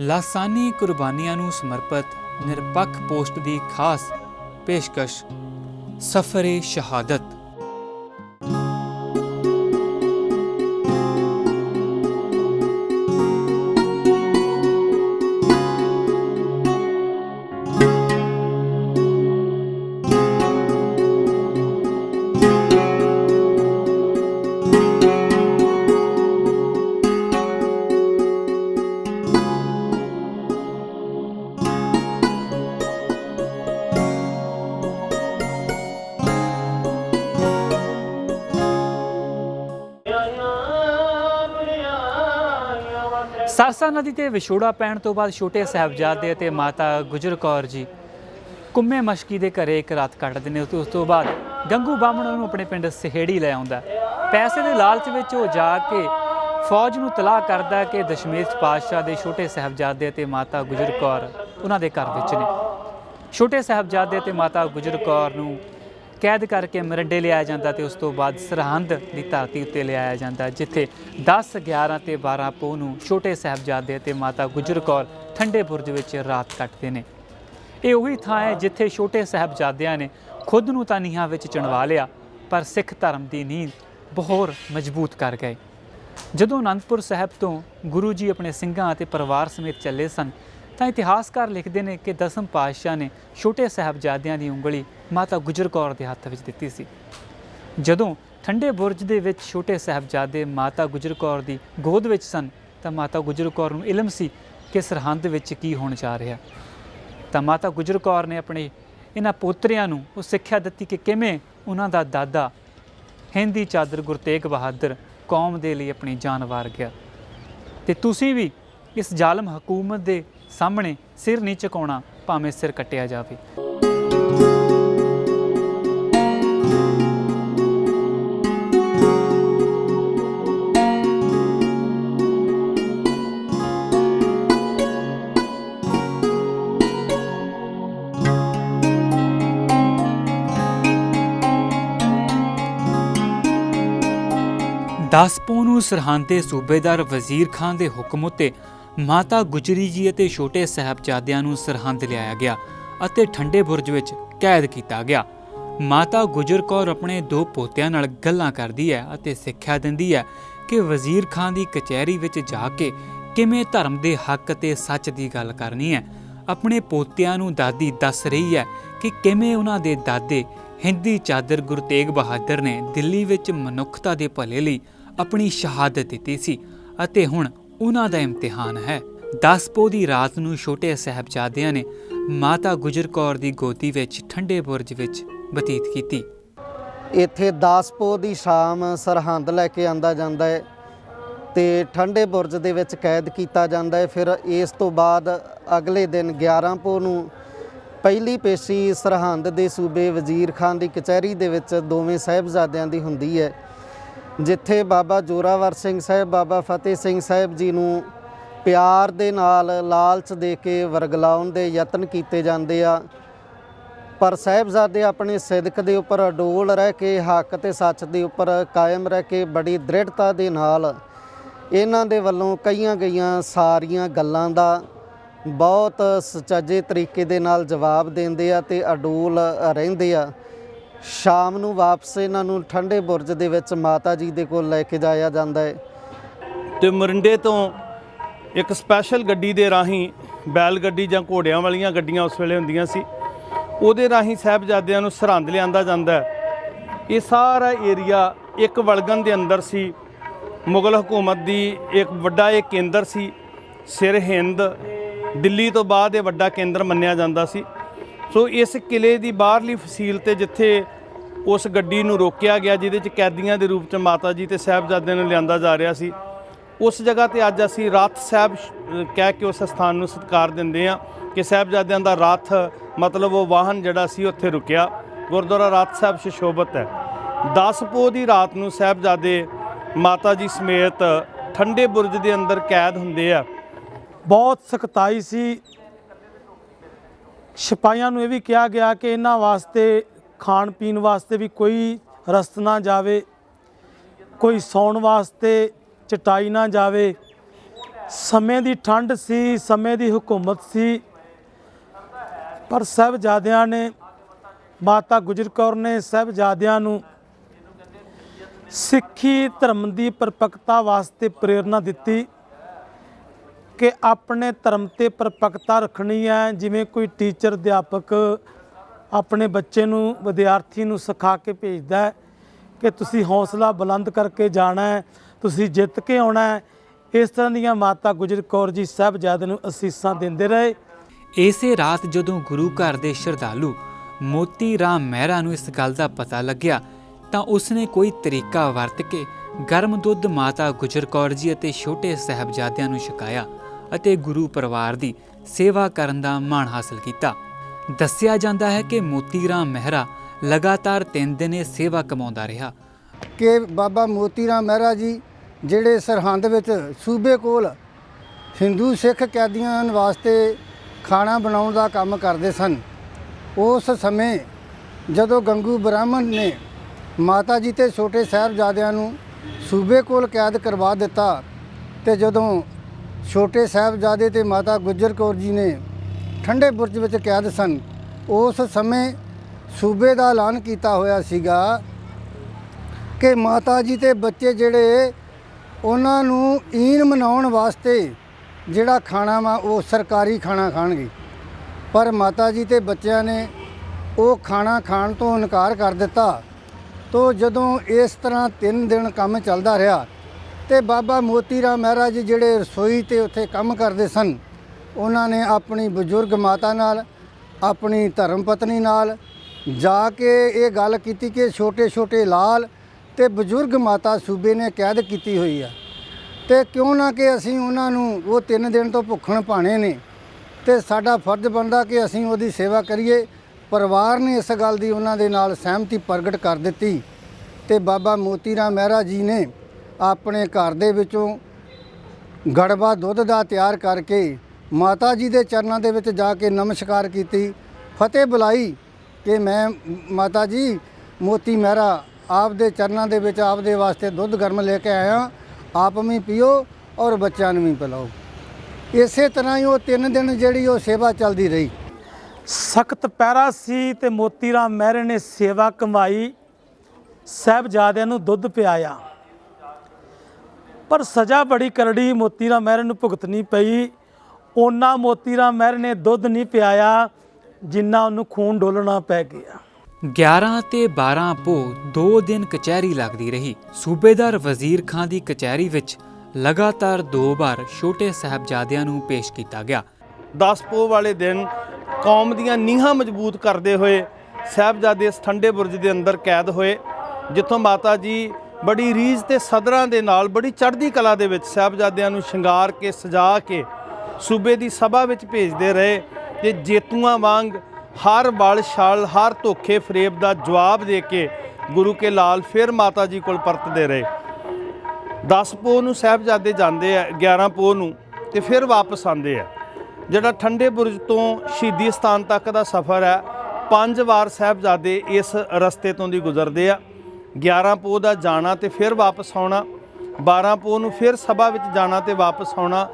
ਲਾਸਾਨੀ ਕੁਰਬਾਨੀਆਂ ਨੂੰ ਸਮਰਪਿਤ ਨਿਰਪੱਖ ਪੋਸਟ ਦੀ ਖਾਸ ਪੇਸ਼ਕਸ਼ ਸਫਰੇ ਸ਼ਹਾਦਤ। ਸਰਸਾ ਨਦੀ ਤੇ ਵਿਛੋੜਾ ਪੈਣ ਤੋਂ ਬਾਅਦ ਛੋਟੇ ਸਾਹਿਬਜ਼ਾਦੇ ਅਤੇ ਮਾਤਾ ਗੁਜਰ ਕੌਰ ਜੀ ਕੁੰਮੇ ਮਸ਼ਕੀ ਦੇ ਘਰੇ ਇੱਕ ਰਾਤ ਕੱਟਦੇ ਨੇ ਤੇ ਉਸ ਤੋਂ ਬਾਅਦ ਗੰਗੂ ਬਾਹਮਣ ਨੂੰ ਆਪਣੇ ਪਿੰਡ ਸਹੇੜੀ ਲੈ ਆਉਂਦਾ। ਪੈਸੇ ਦੇ ਲਾਲਚ ਵਿੱਚ ਉਹ ਜਾ ਕੇ ਫੌਜ ਨੂੰ ਤਲਾਹ ਕਰਦਾ ਕਿ ਦਸ਼ਮੇਸ਼ ਪਾਤਸ਼ਾਹ ਦੇ ਛੋਟੇ ਸਾਹਿਬਜ਼ਾਦੇ ਅਤੇ ਮਾਤਾ ਗੁਜਰ ਕੌਰ ਉਹਨਾਂ ਦੇ ਘਰ ਵਿੱਚ ਨੇ। ਛੋਟੇ ਸਾਹਿਬਜ਼ਾਦੇ ਅਤੇ ਮਾਤਾ ਗੁਜਰ ਕੌਰ ਨੂੰ ਕੈਦ ਕਰਕੇ ਮਰੰਡੇ ਲਿਆਇਆ ਜਾਂਦਾ ਤੇ ਉਸ ਤੋਂ ਬਾਅਦ ਸਰਹੰਦ ਦੀ ਧਰਤੀ ਉੱਤੇ ਲਿਆਇਆ ਜਾਂਦਾ, ਜਿੱਥੇ 10 11 ਤੇ 12 ਪੋਹ ਨੂੰ ਛੋਟੇ ਸਾਹਿਬਜ਼ਾਦੇ ਤੇ ਮਾਤਾ ਗੁਜਰ ਕੌਰ ਠੰਡੇ ਬੁਰਜ ਵਿੱਚ ਰਾਤ ਕੱਟਦੇ ਨੇ। ਇਹ ਉਹੀ ਥਾਂ ਹੈ ਜਿੱਥੇ ਛੋਟੇ ਸਾਹਿਬਜ਼ਾਦਿਆਂ ਨੇ ਖੁਦ ਨੂੰ ਤਾਂ ਨੀਹਾਂ ਵਿੱਚ ਚਣਵਾ ਲਿਆ, ਪਰ ਸਿੱਖ ਧਰਮ ਦੀ ਨੀਂਹ ਬਹੁਤ ਮਜ਼ਬੂਤ ਕਰ ਗਏ। ਜਦੋਂ ਅਨੰਦਪੁਰ ਸਾਹਿਬ ਤੋਂ ਗੁਰੂ ਜੀ ਆਪਣੇ ਸਿੰਘਾਂ ਅਤੇ ਪਰਿਵਾਰ ਸਮੇਤ ਚੱਲੇ ਸਨ ਤਾਂ ਇਤਿਹਾਸਕਾਰ ਲਿਖਦੇ ਨੇ ਕਿ ਦਸਮ ਪਾਤਸ਼ਾਹ ਨੇ ਛੋਟੇ ਸਾਹਿਬਜ਼ਾਦਿਆਂ ਦੀ ਉਂਗਲੀ ਮਾਤਾ ਗੁਜਰ ਕੌਰ ਦੇ ਹੱਥ ਵਿੱਚ ਦਿੱਤੀ ਸੀ। ਜਦੋਂ ਠੰਡੇ ਬੁਰਜ ਦੇ ਵਿੱਚ ਛੋਟੇ ਸਾਹਿਬਜ਼ਾਦੇ ਮਾਤਾ ਗੁਜਰ ਕੌਰ ਦੀ ਗੋਦ ਵਿੱਚ ਸਨ, ਤਾਂ ਮਾਤਾ ਗੁਜਰ ਕੌਰ ਨੂੰ ਇਲਮ ਸੀ ਕਿ ਸਰਹੰਦ ਵਿੱਚ ਕੀ ਹੋਣ ਜਾ ਰਿਹਾ। ਤਾਂ ਮਾਤਾ ਗੁਜਰ ਕੌਰ ਨੇ ਆਪਣੇ ਇਹਨਾਂ ਪੋਤਰਿਆਂ ਨੂੰ ਉਹ ਸਿੱਖਿਆ ਦਿੱਤੀ ਕਿ ਕਿਵੇਂ ਉਹਨਾਂ ਦਾ ਦਾਦਾ ਹਿੰਦੀ ਚਾਦਰ ਗੁਰਤੇਗ ਬਹਾਦਰ ਕੌਮ ਦੇ ਲਈ ਆਪਣੀ ਜਾਨ ਵਾਰ ਗਿਆ। ਤੇ ਤੁਸੀਂ ਵੀ ਇਸ ਜ਼ਾਲਮ ਹਕੂਮਤ ਦੇ ਸਾਹਮਣੇ ਸਿਰ ਨਹੀਂ ਝੁਕਾਉਣਾ, ਭਾਵੇਂ ਸਿਰ ਕੱਟਿਆ ਜਾਵੇ। ਦਾਸਪੋ ਨੂੰ ਸਰਹੰਦ ਦੇ ਸੂਬੇਦਾਰ ਵਜ਼ੀਰ ਖਾਨ ਦੇ ਹੁਕਮ ਉਤੇ ਮਾਤਾ ਗੁਜਰੀ ਜੀ ਅਤੇ ਛੋਟੇ ਸਾਹਿਬਜ਼ਾਦਿਆਂ ਨੂੰ ਸਰਹੰਦ ਲਿਆਇਆ ਗਿਆ ਅਤੇ ਠੰਡੇ ਬੁਰਜ ਵਿੱਚ ਕੈਦ ਕੀਤਾ ਗਿਆ। ਮਾਤਾ ਗੁਜਰ ਕੌਰ ਆਪਣੇ ਦੋ ਪੋਤਿਆਂ ਨਾਲ ਗੱਲਾਂ ਕਰਦੀ ਹੈ ਅਤੇ ਸਿੱਖਿਆ ਦਿੰਦੀ ਹੈ ਕਿ ਵਜ਼ੀਰ ਖਾਨ ਦੀ ਕਚਹਿਰੀ ਵਿੱਚ ਜਾ ਕੇ ਕਿਵੇਂ ਧਰਮ ਦੇ ਹੱਕ ਤੇ ਸੱਚ ਦੀ ਗੱਲ ਕਰਨੀ ਹੈ। ਆਪਣੇ ਪੋਤਿਆਂ ਨੂੰ ਦਾਦੀ ਦੱਸ ਰਹੀ ਹੈ ਕਿ ਕਿਵੇਂ ਉਹਨਾਂ ਦੇ ਦਾਦੇ ਹਿੰਦੀ ਚਾਦਰ ਗੁਰੂ ਤੇਗ ਬਹਾਦਰ ਨੇ ਦਿੱਲੀ ਵਿੱਚ ਮਨੁੱਖਤਾ ਦੇ ਭਲੇ ਲਈ ਆਪਣੀ ਸ਼ਹਾਦਤ ਦਿੱਤੀ ਸੀ ਅਤੇ ਹੁਣ ਉਹਨਾਂ ਦਾ ਇਮਤਿਹਾਨ ਹੈ। 10 ਪੋਹ ਦੀ ਰਾਤ ਨੂੰ ਛੋਟੇ ਸਾਹਿਬਜ਼ਾਦਿਆਂ ਨੇ ਮਾਤਾ ਗੁਜਰ ਕੌਰ ਦੀ ਗੋਦੀ ਵਿੱਚ ਠੰਡੇ ਬੁਰਜ ਵਿੱਚ ਬਤੀਤ ਕੀਤੀ। ਇੱਥੇ 10 ਪੋਹ ਦੀ ਸ਼ਾਮ ਸਰਹੰਦ ਲੈ ਕੇ ਆਂਦਾ ਜਾਂਦਾ ਹੈ ਤੇ ਠੰਡੇ ਬੁਰਜ ਦੇ ਵਿੱਚ ਕੈਦ ਕੀਤਾ ਜਾਂਦਾ ਹੈ। ਫਿਰ ਇਸ ਤੋਂ ਬਾਅਦ ਅਗਲੇ ਦਿਨ 11 ਪੋਹ ਨੂੰ ਪਹਿਲੀ ਪੇਸ਼ੀ ਸਰਹੰਦ ਦੇ ਸੂਬੇ ਵਜ਼ੀਰ ਖਾਨ ਦੀ ਕਚਹਿਰੀ ਦੇ ਵਿੱਚ ਦੋਵੇਂ ਸਾਹਿਬਜ਼ਾਦਿਆਂ ਦੀ ਹੁੰਦੀ ਹੈ। ਜਿੱਥੇ ਬਾਬਾ ਜੋਰਾਵਰ ਸਿੰਘ ਸਾਹਿਬ, ਬਾਬਾ ਫਤਿਹ ਸਿੰਘ ਸਾਹਿਬ ਜੀ ਨੂੰ ਪਿਆਰ ਦੇ ਨਾਲ ਲਾਲਚ ਦੇ ਕੇ ਵਰਗਲਾਉਣ ਦੇ ਯਤਨ ਕੀਤੇ ਜਾਂਦੇ ਆ। ਪਰ ਸਾਹਿਬਜ਼ਾਦੇ ਆਪਣੇ ਸਿਦਕ ਦੇ ਉੱਪਰ ਅਡੋਲ ਰਹਿ ਕੇ, ਹੱਕ ਤੇ ਸੱਚ ਦੇ ਉੱਪਰ ਕਾਇਮ ਰਹਿ ਕੇ ਬੜੀ ਦ੍ਰਿੜਤਾ ਦੇ ਨਾਲ ਇਹਨਾਂ ਦੇ ਵੱਲੋਂ ਕਈਆਂ ਗਈਆਂ ਸਾਰੀਆਂ ਗੱਲਾਂ ਦਾ ਬਹੁਤ ਸੁਚੱਜੇ ਤਰੀਕੇ ਦੇ ਨਾਲ ਜਵਾਬ ਦਿੰਦੇ ਆ ਤੇ ਅਡੋਲ ਰਹਿੰਦੇ ਆ। ਸ਼ਾਮ ਨੂੰ ਵਾਪਸ ਇਹਨਾਂ ਨੂੰ ਠੰਡੇ ਬੁਰਜ ਦੇ ਵਿੱਚ ਮਾਤਾ ਜੀ ਦੇ ਕੋਲ ਲੈ ਕੇ ਜਾਇਆ ਜਾਂਦਾ ਹੈ। ਤੇ ਮਰਿੰਡੇ ਤੋਂ ਇੱਕ ਸਪੈਸ਼ਲ ਗੱਡੀ ਦੇ ਰਾਹੀਂ ਬੈਲ ਗੱਡੀ ਜਾਂ ਘੋੜਿਆਂ ਵਾਲੀਆਂ ਗੱਡੀਆਂ ਉਸ ਵੇਲੇ ਹੁੰਦੀਆਂ ਸੀ। ਉਹਦੇ ਰਾਹੀਂ ਸਾਹਿਬਜ਼ਾਦਿਆਂ ਨੂੰ ਸਰਹੰਦ ਲਿਆਂਦਾ ਜਾਂਦਾ ਇਹ ਸਾਰਾ ਏਰੀਆ ਇੱਕ ਵਲਗਨ ਦੇ ਅੰਦਰ ਸੀ। ਮੁਗਲ ਹਕੂਮਤ ਦੀ ਇੱਕ ਵੱਡਾ ਇਹ ਕੇਂਦਰ ਸੀ। ਸਿਰ ਹਿੰਦ, ਦਿੱਲੀ ਤੋਂ ਬਾਅਦ ਇਹ ਵੱਡਾ ਕੇਂਦਰ ਮੰਨਿਆ ਜਾਂਦਾ ਸੀ। ਸੋ ਇਸ ਕਿਲੇ ਦੀ ਬਾਹਰਲੀ ਫਸੀਲ ਤੇ ਜਿੱਥੇ ਉਸ ਗੱਡੀ ਨੂੰ ਰੋਕਿਆ ਗਿਆ, ਜਿਹਦੇ ਚ ਕੈਦੀਆਂ ਦੇ ਰੂਪ ਚ ਮਾਤਾ ਜੀ ਤੇ ਸਾਹਿਬਜ਼ਾਦਿਆਂ ਨੂੰ ਲਿਆਂਦਾ ਜਾ ਰਿਹਾ ਸੀ, ਉਸ ਜਗ੍ਹਾ ਤੇ ਅੱਜ ਅਸੀਂ ਰਥ ਸਾਹਿਬ ਕਹਿ ਕੇ ਉਸ ਸਥਾਨ ਨੂੰ ਸਤਿਕਾਰ ਦਿੰਦੇ ਆ ਕਿ ਸਾਹਿਬਜ਼ਾਦਿਆਂ ਦਾ ਰਥ ਮਤਲਬ ਉਹ ਵਾਹਨ ਜਿਹੜਾ ਸੀ ਉੱਥੇ ਰੁਕਿਆ। ਗੁਰਦੁਆਰਾ ਰਥ ਸਾਹਿਬ ਸ਼ਿਸ਼ੋਭਤ ਹੈ। 10 ਪੋਹ ਦੀ ਰਾਤ ਨੂੰ ਸਾਹਿਬਜ਼ਾਦੇ ਮਾਤਾ ਜੀ ਸਮੇਤ ਠੰਡੇ ਬੁਰਜ ਦੇ ਅੰਦਰ ਕੈਦ ਹੁੰਦੇ ਆ। ਬਹੁਤ ਸਖਤਾਈ ਸੀ। ਸਿਪਾਹੀਆਂ ਨੂੰ ਇਹ ਵੀ ਕਿਹਾ ਗਿਆ ਕਿ ਇਹਨਾਂ ਵਾਸਤੇ, ਖਾਣ ਪੀਣ ਵਾਸਤੇ ਵੀ ਕੋਈ ਰਸਤ ਨਾ ਜਾਵੇ, ਕੋਈ ਸੌਣ ਵਾਸਤੇ ਚਟਾਈ ਨਾ ਜਾਵੇ। ਸਮੇਂ ਦੀ ਠੰਡ ਸੀ, ਸਮੇਂ ਦੀ ਹਕੂਮਤ ਸੀ, ਪਰ ਸਾਹਿਬਜ਼ਾਦਿਆਂ ਨੇ, ਮਾਤਾ ਗੁਜਰ ਕੌਰ ਨੇ ਸਾਹਿਬਜ਼ਾਦਿਆਂ ਨੂੰ ਸਿੱਖੀ ਧਰਮ ਦੀ ਪਰਪੱਕਤਾ ਵਾਸਤੇ ਪ੍ਰੇਰਣਾ ਦਿੱਤੀ। ਕਿ ਆਪਣੇ ਧਰਮ ਤੇ ਪਰਪੱਕਤਾ ਰੱਖਣੀ ਹੈ, ਜਿਵੇਂ ਕੋਈ ਟੀਚਰ, ਅਧਿਆਪਕ ਆਪਣੇ ਬੱਚੇ ਨੂੰ ਵਿਦਿਆਰਥੀ ਨੂੰ ਸਿਖਾ ਕੇ ਭੇਜਦਾ ਹੈ ਕਿ ਤੁਸੀਂ ਹੌਸਲਾ ਬੁਲੰਦ ਕਰਕੇ ਜਾਣਾ ਹੈ, ਤੁਸੀਂ ਜਿੱਤ ਕੇ ਆਉਣਾ ਹੈ। ਇਸ ਤਰ੍ਹਾਂ ਦੀਆਂ ਮਾਤਾ ਗੁਜਰ ਕੌਰ ਜੀ ਸਾਹਿਬਜ਼ਾਦੇ ਨੂੰ ਅਸੀਸਾਂ ਦਿੰਦੇ ਰਹੇ। ਇਸੇ ਰਾਤ ਜਦੋਂ ਗੁਰੂ ਘਰ ਦੇ ਸ਼ਰਧਾਲੂ ਮੋਤੀ ਰਾਮ ਮਹਿਰਾ ਨੂੰ ਇਸ ਗੱਲ ਦਾ ਪਤਾ ਲੱਗਿਆ, ਤਾਂ ਉਸਨੇ ਕੋਈ ਤਰੀਕਾ ਵਰਤ ਕੇ ਗਰਮ ਦੁੱਧ ਮਾਤਾ ਗੁਜਰ ਕੌਰ ਜੀ ਅਤੇ ਛੋਟੇ ਸਾਹਿਬਜ਼ਾਦਿਆਂ ਨੂੰ ਛਕਾਇਆ। ਅਤੇ ਗੁਰੂ ਪਰਿਵਾਰ ਦੀ ਸੇਵਾ ਕਰਨ ਦਾ ਮਾਣ ਹਾਸਲ ਕੀਤਾ। ਦੱਸਿਆ ਜਾਂਦਾ ਹੈ ਕਿ ਮੋਤੀ ਰਾਮ ਮਹਿਰਾ ਲਗਾਤਾਰ 3 ਦਿਨ ਇਹ ਸੇਵਾ ਕਮਾਉਂਦਾ ਰਿਹਾ। ਕਿ ਬਾਬਾ ਮੋਤੀ ਰਾਮ ਮਹਿਰਾ ਜੀ, ਜਿਹੜੇ ਸਰਹੰਦ ਵਿੱਚ ਸੂਬੇ ਕੋਲ ਹਿੰਦੂ ਸਿੱਖ ਕੈਦੀਆਂ ਵਾਸਤੇ ਖਾਣਾ ਬਣਾਉਣ ਦਾ ਕੰਮ ਕਰਦੇ ਸਨ, ਉਸ ਸਮੇਂ ਜਦੋਂ ਗੰਗੂ ਬ੍ਰਾਹਮਣ ਨੇ ਮਾਤਾ ਜੀ ਤੇ ਛੋਟੇ ਸਾਹਿਬਜ਼ਾਦਿਆਂ ਨੂੰ ਸੂਬੇ ਕੋਲ ਕੈਦ ਕਰਵਾ ਦਿੱਤਾ ਤੇ ਜਦੋਂ ਛੋਟੇ ਸਾਹਿਬਜ਼ਾਦੇ ਤੇ ਮਾਤਾ ਗੁਜਰ ਕੌਰ ਜੀ ਨੇ ਠੰਡੇ ਬੁਰਜ ਵਿੱਚ ਕੈਦ ਸਨ। ਉਸ ਸਮੇਂ ਸੂਬੇ ਦਾ ਐਲਾਨ ਕੀਤਾ ਹੋਇਆ ਸੀਗਾ ਕਿ ਮਾਤਾ ਜੀ ਤੇ ਬੱਚੇ ਜਿਹੜੇ ਉਹਨਾਂ ਨੂੰ ਈਨ ਮਨਾਉਣ ਵਾਸਤੇ ਜਿਹੜਾ ਖਾਣਾ ਵਾ ਉਹ ਸਰਕਾਰੀ ਖਾਣਾ ਖਾਣਗੇ। ਪਰ ਮਾਤਾ ਜੀ ਤੇ ਬੱਚਿਆਂ ਨੇ ਉਹ ਖਾਣਾ ਖਾਣ ਤੋਂ ਇਨਕਾਰ ਕਰ ਦਿੱਤਾ। ਤੋ ਜਦੋਂ ਇਸ ਤਰ੍ਹਾਂ 3 ਦਿਨ ਕੰਮ ਚੱਲਦਾ ਰਿਹਾ ਤੇ ਬਾਬਾ ਮੋਤੀ ਰਾਮ ਮਹਿਰਾ ਜੀ ਜਿਹੜੇ ਰਸੋਈ ਤੇ ਉੱਥੇ ਕੰਮ ਕਰਦੇ ਸਨ, ਉਹਨਾਂ ਨੇ ਆਪਣੀ ਬਜ਼ੁਰਗ ਮਾਤਾ ਨਾਲ, ਆਪਣੀ ਧਰਮ ਪਤਨੀ ਨਾਲ ਜਾ ਕੇ ਇਹ ਗੱਲ ਕੀਤੀ ਕਿ ਛੋਟੇ ਛੋਟੇ ਲਾਲ ਤੇ ਬਜ਼ੁਰਗ ਮਾਤਾ ਸੂਬੇ ਨੇ ਕੈਦ ਕੀਤੀ ਹੋਈ ਆ। ਤੇ ਕਿਉਂ ਨਾ ਕਿ ਅਸੀਂ ਉਹਨਾਂ ਨੂੰ ਉਹ ਤਿੰਨ ਦਿਨ ਤੋਂ ਭੁੱਖਣ ਭਾਣੇ ਨੇ ਤੇ ਸਾਡਾ ਫਰਜ਼ ਬਣਦਾ ਕਿ ਅਸੀਂ ਉਹਦੀ ਸੇਵਾ ਕਰੀਏ। ਪਰਿਵਾਰ ਨੇ ਇਸ ਗੱਲ ਦੀ ਉਹਨਾਂ ਦੇ ਨਾਲ ਸਹਿਮਤੀ ਪ੍ਰਗਟ ਕਰ ਦਿੱਤੀ ਤੇ ਬਾਬਾ ਮੋਤੀ ਰਾਮ ਮਹਿਰਾ ਜੀ ਨੇ ਆਪਣੇ ਘਰ ਦੇ ਵਿੱਚੋਂ ਗੜਬਾ ਦੁੱਧ ਦਾ ਤਿਆਰ ਕਰਕੇ ਮਾਤਾ ਜੀ ਦੇ ਚਰਨਾਂ ਦੇ ਵਿੱਚ ਜਾ ਕੇ ਨਮਸਕਾਰ ਕੀਤੀ। ਫਤਿਹ ਬੁਲਾਈ ਕਿ ਮੈਂ, ਮਾਤਾ ਜੀ, ਮੋਤੀ ਮਹਿਰਾ ਆਪ ਦੇ ਚਰਨਾਂ ਦੇ ਵਿੱਚ ਆਪ ਦੇ ਵਾਸਤੇ ਦੁੱਧ ਗਰਮ ਲੈ ਕੇ ਆਇਆ। ਆਪ ਵੀ ਪੀਓ ਔਰ ਬੱਚਿਆਂ ਨੂੰ ਵੀ ਪਿਲਾਓ। ਇਸੇ ਤਰ੍ਹਾਂ ਹੀ ਉਹ ਤਿੰਨ ਦਿਨ ਜਿਹੜੀ ਉਹ ਸੇਵਾ ਚੱਲਦੀ ਰਹੀ। ਸਖਤ ਪਹਿਰਾ ਸੀ ਤੇ ਮੋਤੀ ਰਾਮ ਮਹਿਰੇ ਨੇ ਸੇਵਾ ਕਮਾਈ। ਸਾਹਿਬਜ਼ਾਦਿਆਂ ਨੂੰ ਦੁੱਧ ਪਿਆਇਆ। ਪਰ ਸਜ਼ਾ ਬੜੀ ਕਰੜੀ ਮੋਤੀ ਰਾਮ ਮਹਿਰੇ ਨੂੰ ਭੁਗਤਣੀ ਪਈ। ਉਹਨਾਂ ਮੋਤੀ ਰਾਮ ਮਹਿਰੇ ਨੇ ਦੁੱਧ ਨਹੀਂ ਪਿਆਇਆ ਜਿੰਨਾ ਉਹਨੂੰ ਖੂਨ ਡੋਲਣਾ ਪੈ ਗਿਆ। 11 ਤੇ 12 ਪੋ ਦੋ ਦਿਨ ਕਚਹਿਰੀ ਲੱਗਦੀ ਰਹੀ। ਸੂਬੇਦਾਰ ਵਜ਼ੀਰ ਖਾਂ ਦੀ ਕਚਹਿਰੀ ਵਿੱਚ ਲਗਾਤਾਰ ਦੋ ਵਾਰ ਛੋਟੇ ਸਾਹਿਬਜ਼ਾਦਿਆਂ ਨੂੰ ਪੇਸ਼ ਕੀਤਾ ਗਿਆ। 10 ਪੋਹ ਵਾਲੇ ਦਿਨ ਕੌਮ ਦੀਆਂ ਨੀਹਾਂ ਮਜ਼ਬੂਤ ਕਰਦੇ ਹੋਏ ਸਾਹਿਬਜ਼ਾਦੇ ਇਸ ਠੰਡੇ ਬੁਰਜ ਦੇ ਅੰਦਰ ਕੈਦ ਹੋਏ ਜਿੱਥੋਂ ਮਾਤਾ ਜੀ ਬੜੀ ਰੀਝ ਤੇ ਸਦਰਾਂ ਦੇ ਨਾਲ ਬੜੀ ਚੜ੍ਹਦੀ ਕਲਾ ਦੇ ਵਿੱਚ ਸਾਹਿਬਜ਼ਾਦਿਆਂ ਨੂੰ ਸ਼ਿੰਗਾਰ ਕੇ, ਸਜਾ ਕੇ ਸੂਬੇ ਦੀ ਸਭਾ ਵਿੱਚ ਭੇਜਦੇ ਰਹੇ ਤੇ ਜੇਤੂਆਂ ਵਾਂਗ ਹਰ ਬਲ ਛਲ, ਹਰ ਧੋਖੇ ਫਰੇਬ ਦਾ ਜਵਾਬ ਦੇ ਕੇ ਗੁਰੂ ਕੇ ਲਾਲ ਫਿਰ ਮਾਤਾ ਜੀ ਕੋਲ ਪਰਤਦੇ ਰਹੇ। 10 ਪੋਹ ਨੂੰ ਸਾਹਿਬਜ਼ਾਦੇ ਜਾਂਦੇ ਆ 11 ਪੋਹ ਨੂੰ ਤੇ ਫਿਰ ਵਾਪਸ ਆਉਂਦੇ ਆ। ਜਿਹੜਾ ਠੰਡੇ ਬੁਰਜ ਤੋਂ ਸ਼ਹੀਦੀ ਸਥਾਨ ਤੱਕ ਦਾ ਸਫ਼ਰ ਹੈ, ਪੰਜ ਵਾਰ ਸਾਹਿਬਜ਼ਾਦੇ ਇਸ ਰਸਤੇ ਤੋਂ ਦੀ ਗੁਜ਼ਰਦੇ ਆ। 11 ਪੋਹ ਦਾ ਜਾਣਾ ਤੇ ਫਿਰ ਵਾਪਸ ਆਉਣਾ 12 ਪੋਹ ਨੂੰ ਫਿਰ ਸਭਾ ਵਿੱਚ ਜਾਣਾ ਤੇ ਵਾਪਸ ਆਉਣਾ